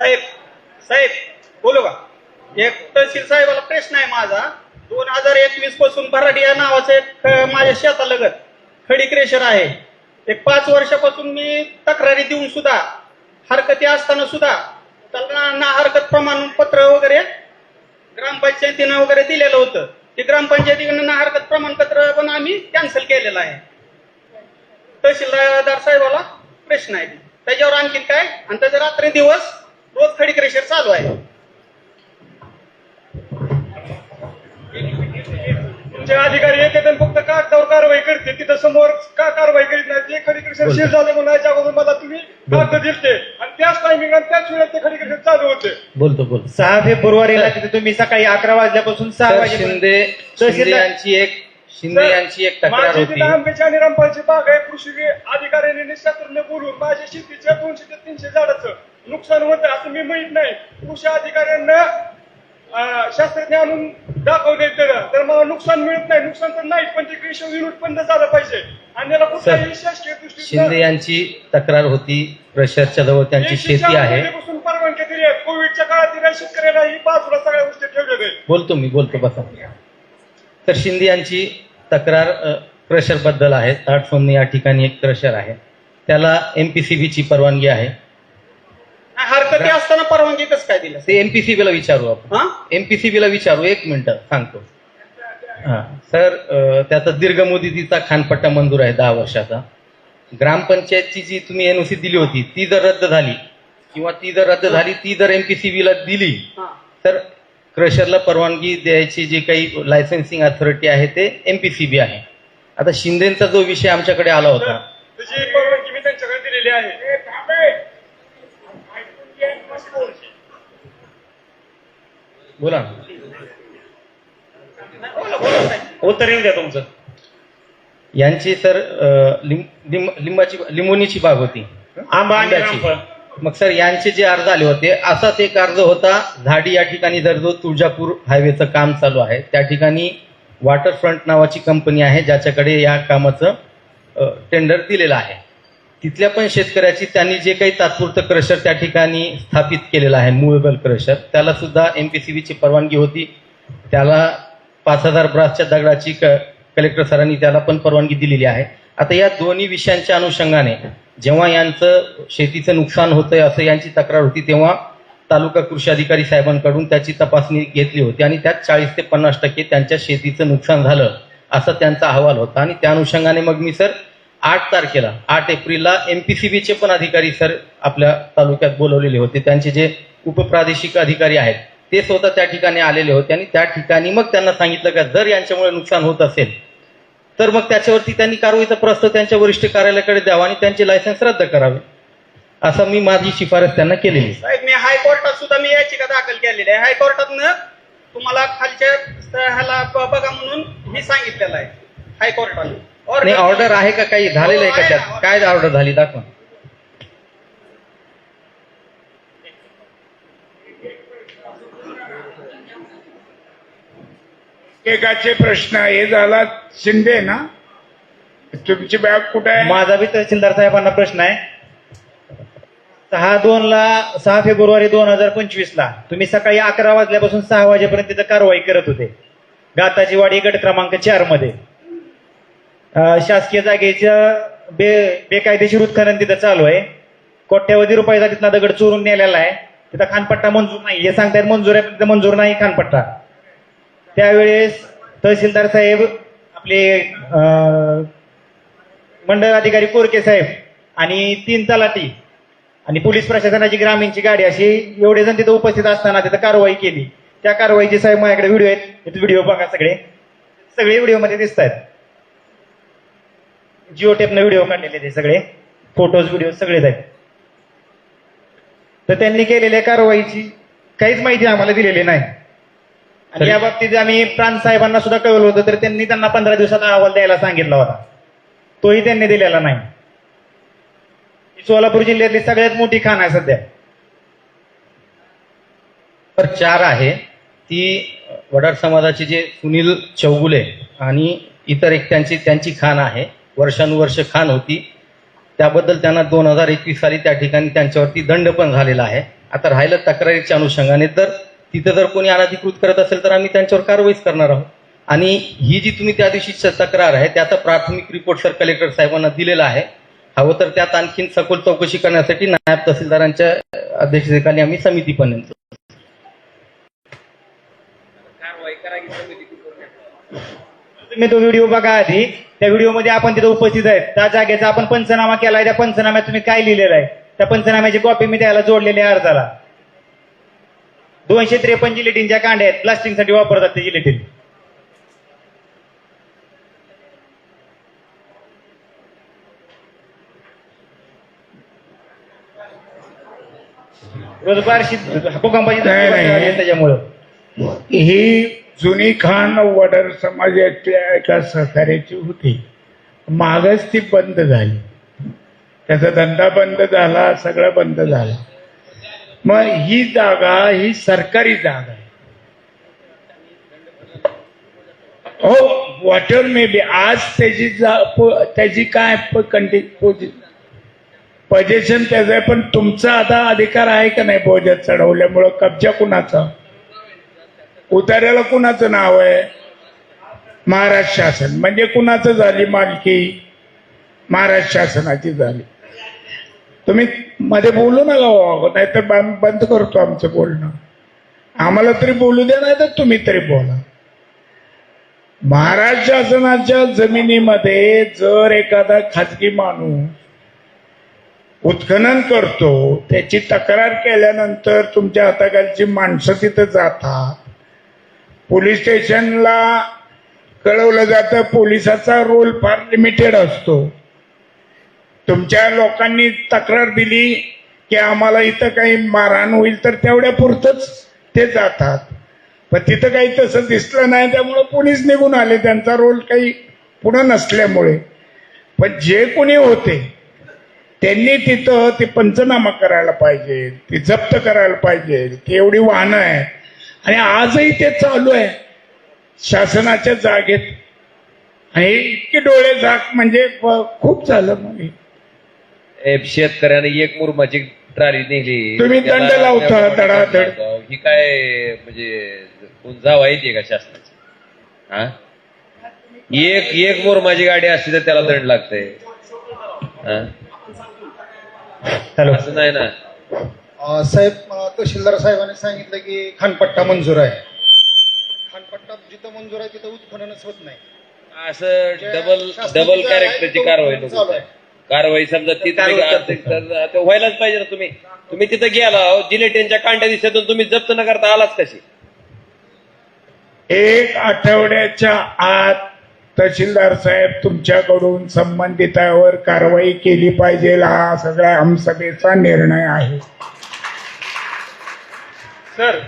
साहेब साहेब बोलू का? एक तहसील साहेबाला प्रश्न आहे माझा. दोन हजार एकवीसपासून भराडी या नावाचं एक माझ्या शेतालगत खडी क्रेशर आहे. एक पाच वर्षापासून मी तक्रारी देऊन सुद्धा हरकती असताना सुद्धा त्याला ना हरकत प्रमाणपत्र वगैरे ग्रामपंचायतीनं वगैरे दिलेलं होतं. ते ग्रामपंचायतीनं ना हरकत प्रमाणपत्र पण आम्ही कॅन्सल केलेलं आहे. तहसीलदार साहेबाला प्रश्न आहे. त्याच्यावर आणखीन काय? आणि त्याचा रात्री दिवस रोज खडी क्रेशर चालू आहे. तुमचे अधिकारी येते फक्त कागदावर कारवाई करते तिथं समोर का कारवाई करीत नाही ते खडी कृषी सील झाले म्हणून याच्या अगोदर मला तुम्ही कागद दिसते आणि त्याच टायमिंग आणि त्याच वेळेस ते खडी कृषी चालू होते. बोलतो बोलतो सहा फेब्रुवारीला तिथे तुम्ही सकाळी अकरा वाजल्यापासून सहा तर वाजेपर्यंत शिंदे यांची एक शिंदे यांची एक तक्रार माझी होती. आंब्याची आणि रामपालची बाग आहे. कृषी अधिकाऱ्यांनी निशास्त्रज्ञ बोलून माझ्या शेतीच्या दोनशे ते तीनशे झाडाचं नुकसान होतं असं मी माहीत नाही. कृषी अधिकाऱ्यांना शास्त्रज्ञ आणून दाखवले तर मला नुकसान मिळत नाही. नुकसान तर नाही पण ते कृषी युनिट बंद झालं पाहिजे. आणि याला कुठल्याही शासकीय शिंदे यांची तक्रार होती प्रशरच्या जवळ त्यांची शेती आहे. परवानगी दिली आहे. कोविडच्या काळात दिल्या शेतकऱ्याला ही बाजूला सगळ्या गोष्टी ठेवलेल्या बोलतो मी बोलतो बसा. तर शिंदे यांची तक्रार क्रशरबद्दल आहे. ताटसोमनी या ठिकाणी एक क्रशर आहे. त्याला ची परवानगी आहे. हरकती असताना परवानगी कसं काय दिलं? ते एमपीसीबी ला विचारू आपण. हा? एमपीसीबी ला विचारू. एक मिनिट सांगतो. हा. सर त्याचा दीर्घ मुदतीचा खानपट्टा मंजूर आहे दहा वर्षाचा. ग्रामपंचायतची जी तुम्ही एनओसी दिली होती ती जर रद्द झाली किंवा ती जर रद्द झाली ती जर एमपीसीबी ला दिली हा. तर क्रशरला परवानगी द्यायची जी काही लायसन्सिंग अथॉरिटी आहे ते एमपीसीबी आहे. आता शिंदेचा जो विषय आमच्याकडे आला होता. त्याची परवानगी मी त्यांच्याकडे दिलेली आहे. बोला साहेब उत्तर येऊ द्या तुमचं. यांची सर लिंब- लिंब- लिंबाची लिंबोनीची बाग होती. आंबा. रामफळ. मग सर यांचे जे अर्ज आले होते असाच एक अर्ज होता झाडी या ठिकाणी जर जो तुळजापूर हायवेचं काम चालू आहे त्या ठिकाणी वॉटरफ्रंट नावाची कंपनी आहे ज्याच्याकडे या कामाचं टेंडर दिलेलं आहे. तिथल्या पण शेतकऱ्याची त्यांनी जे काही तात्पुरतं क्रशर त्या ठिकाणी स्थापित केलेलं आहे मूळगल क्रशर त्याला सुद्धा बीची परवानगी होती. त्याला पाच हजार ब्रासच्या दगडाची क कलेक्टर सरांनी त्याला पण परवानगी दिलेली आहे. आता या दोन्ही विषयांच्या अनुषंगाने जेव्हा यांचं शेतीचं नुकसान होतंय असं यांची तक्रार होती तेव्हा तालुका कृषी अधिकारी साहेबांकडून त्याची तपासणी घेतली होती आणि त्यात चाळीस ते पन्नास टक्के त्यांच्या शेतीचं नुकसान झालं असा त्यांचा अहवाल होता. आणि त्या अनुषंगाने मग मी सर आठ तारखेला आठ एप्रिलला एमपीसीबीचे पण अधिकारी सर आपल्या तालुक्यात बोलवलेले होते. त्यांचे जे उपप्रादेशिक अधिकारी आहेत ते स्वतः त्या ठिकाणी आलेले होते आणि त्या ठिकाणी मग त्यांना सांगितलं का जर यांच्यामुळे नुकसान होत असेल तर मग त्याच्यावरती त्यांनी कारवाईचा प्रस्ताव त्यांच्या वरिष्ठ कार्यालयाकडे द्यावा आणि त्यांचे लायसन्स रद्द करावे. असं मी माझी शिफारस त्यांना केलेली. साहेब मी हायकोर्टात सुद्धा मी याचिका दाखल केलेली आहे. हायकोर्टातनं तुम्हाला खालच्या ह्याला बघा म्हणून मी सांगितलेलं आहे. हायकोर्टाने. नाही ऑर्डर आहे का काही? झालेलं आहे का त्यात? काय ऑर्डर झाली? दाखवा. एकाचे प्रश्न हे झाला. शिंदे ना? तुमची बॅग कुठे आहे? माझा बी तहसीलदार साहेबांना प्रश्न आहे. सहा दोन ला सहा फेब्रुवारी दोन हजार पंचवीस ला तुम्ही सकाळी अकरा वाजल्यापासून सहा वाजेपर्यंत तिथं कारवाई करत होते. गाताची वाडी गट क्रमांक चारमध्ये. शासकीय जागेचं बे बेकायदेशीर उत्खनन तिथं चालू आहे. कोट्यावधी रुपयाचा तिथला दगड चोरून नेलेला आहे. तिथं खानपट्टा मंजूर नाही. हे सांगतायत मंजूर आहे तिथं मंजूर नाही खानपट्टा. त्यावेळेस तहसीलदार साहेब आपले मंडळ अधिकारी कोरके साहेब आणि तीन तलाठी आणि पोलीस प्रशासनाची ग्रामीणची गाडी अशी एवढे जण तिथं उपस्थित असताना तिथं कारवाई केली. त्या कारवाईचे साहेब माझ्याकडे व्हिडिओ आहेत. व्हिडिओ बघा सगळे. सगळे व्हिडिओमध्ये दिसत आहेत जिओ टेपनं व्हिडिओ काढलेले ते सगळे. फोटोज व्हिडिओ सगळेच आहेत. तर त्यांनी केलेल्या कारवाईची काहीच माहिती आम्हाला दिलेली नाही. आणि या बाबतीत आम्ही प्रांत साहेबांना सुद्धा कळवलं होतं तर त्यांनी त्यांना पंधरा दिवसात अहवाल द्यायला सांगितला होता. तोही त्यांनी दिलेला नाही. सोलापूर जिल्ह्यातली सगळ्यात मोठी खाण आहे सध्या. तर चार आहे. ती वडार समाजाचे जे सुनील चौगुले आणि इतर एक त्यांची त्यांची खाण आहे. वर्षानुवर्ष खाण होती. त्याबद्दल त्यांना दोन हजार एकवीस साली त्या ठिकाणी त्यांच्यावरती दंड पण झालेला आहे. आता राहिलं तक्रारीच्या अनुषंगाने तर तिथं जर कोणी अनाधिकृत करत असेल तर आम्ही त्यांच्यावर कारवाईच करणार आहोत. आणि ही जी तुम्ही त्या दिवशी तक्रार आहे त्याचा प्राथमिक रिपोर्ट सर कलेक्टर साहेबांना दिलेला आहे. हवं तर त्यात आणखीन सखोल चौकशी करण्यासाठी नायब तहसीलदारांच्या अध्यक्षतेखाली आम्ही समिती पण नेमतो. तुम्ही तो व्हिडिओ बघा आधी. त्या व्हिडिओमध्ये आपण तिथे उपस्थित आहेत त्या जागेचा आपण पंचनामा केलाय. त्या पंचनाम्यात तुम्ही काय लिहिलेलं आहे? त्या पंचनाम्याची कॉपी मी त्याला जोडलेली आहे अर्जाला. दोनशे त्रेपन्न जिलेटिनच्या कांड्या आहेत प्लास्टिकसाठी वापरतात ते जिलेटिन रोज बारशी भूकंपाची नाही, नाही. आहे त्याच्यामुळं. ही जुनी खान वडर समाजाच्या एका सहकार्याची होती. मागच ती बंद झाली. त्याचा धंदा बंद झाला सगळं बंद झालं. मग ही जागा ही सरकारी जागा आहे. हो वॉटर मे बी आज त्याची त्याची काय कंटी पजेशन त्याचं आहे पण तुमचा आता अधिकार आहे का नाही बोजात चढवल्यामुळं? कब्जा कुणाचा? उतार्याला कुणाचं नाव आहे? महाराष्ट्र शासन. म्हणजे कुणाचं झाली मालकी? महाराष्ट्र शासनाची झाली. तुम्ही मध्ये बोलू नका हो, नाहीतर बंद करतो आमचं बोलणं. आम्हाला तरी बोलू द्या नाही तर तुम्ही तरी बोला. महाराष्ट्र शासनाच्या जमिनीमध्ये जर एखादा खाजगी माणूस उत्खनन करतो त्याची तक्रार केल्यानंतर तुमच्या हाताखालची माणसं तिथं जातात. पोलीस स्टेशनला कळवलं जातं पोलिसाचा रोल फार लिमिटेड असतो. तुमच्या लोकांनी तक्रार दिली की आम्हाला इथं काही मारहाण होईल तर तेवढ्या पुरतच ते जातात. पण तिथं काही तसं दिसलं नाही त्यामुळं पोलीस निघून आले. त्यांचा रोल काही पुढं नसल्यामुळे. पण जे कोणी होते त्यांनी तिथं ते पंचनामा करायला पाहिजे ती जप्त करायला पाहिजे ती एवढी वाहनं आहेत. आणि आजही ते चालू आहे शासनाच्या जागेत आणि इतके डोळे झाक म्हणजे खूप झालं मग हे. ए, शेतकऱ्याने एक मुरमाची ट्राली नेली तुम्ही दंड त्याला- लावता त्याला धडाधड. दंड लावता. ही काय म्हणजे कोण जावा येते का शासनाची हा एक एक मुरमाची गाडी असली तर त्याला दंड लागतंय हा? हॅलो असं नाही ना अ, साहेब अ, तहसीलदार साहेबांनी सांगितलं की खानपट्टा मंजूर आहे. खानपट्टा जिथं मंजूर आहे तिथं उत्खननच होत नाही. असं डबल शासनाची डबल कॅरेक्टरची तो कारवाई चालू नको आहे. कारवाई समजा ती तुम्ही कारवाई करतो, तर आता व्हायलाच पाहिजे ना तुम्ही. तुम्ही तिथं गेला जिलेटिनच्या कांड्या दिसतून तुम्ही जप्त न करता आलाच कशी? एक आठवड्याच्या आत तहसीलदार साहेब तुमच्याकडून संबंधितावर कारवाई केली पाहिजे हा सगळ्या आमसभेचा निर्णय आहे. सर